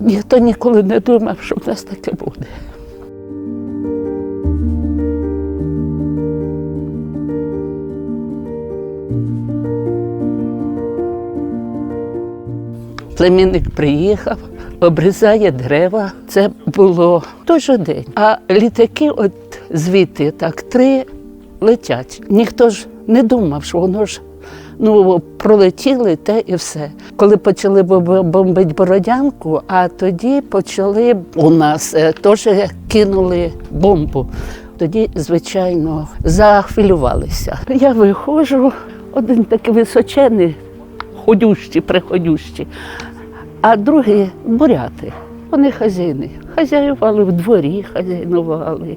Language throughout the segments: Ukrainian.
Ніхто ніколи не думав, що в нас таке буде. Племінник приїхав, обрізає дерева. Це було той же день. А літаки, от звідти так три летять. Ніхто ж не думав, що воно ж ну, пролетіли те і все. Коли почали бомбити Бородянку, а тоді почали у нас е, теж кинули бомбу. Тоді, звичайно, захвилювалися. Я виходжу, один такий височений, ходющі, приходющі, а другі буряти. Вони хазяїни. Хазяювали в дворі, хазяйнували.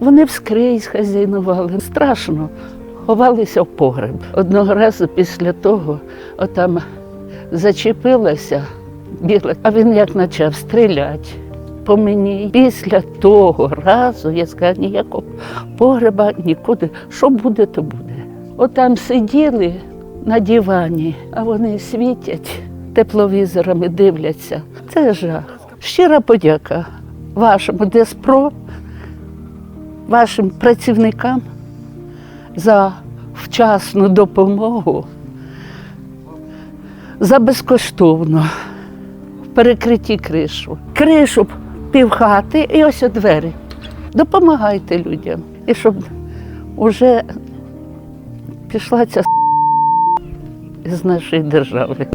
Вони вскрізь хазяйнували. Страшно. Ховалися в погреб. Одного разу після того отам зачепилася біла, а він як почав стріляти по мені. Після того разу я сказала, ніякого погреба нікуди. Що буде, то буде. Отам сиділи на дивані, а вони світять тепловізорами, дивляться. Це жах. Щира подяка вашому Деспро, вашим працівникам за вчасну допомогу, за безкоштовно в перекритті кришу. Кришу півхати і ось двері. Допомагайте людям. І щоб вже пішла ця з нашої держави.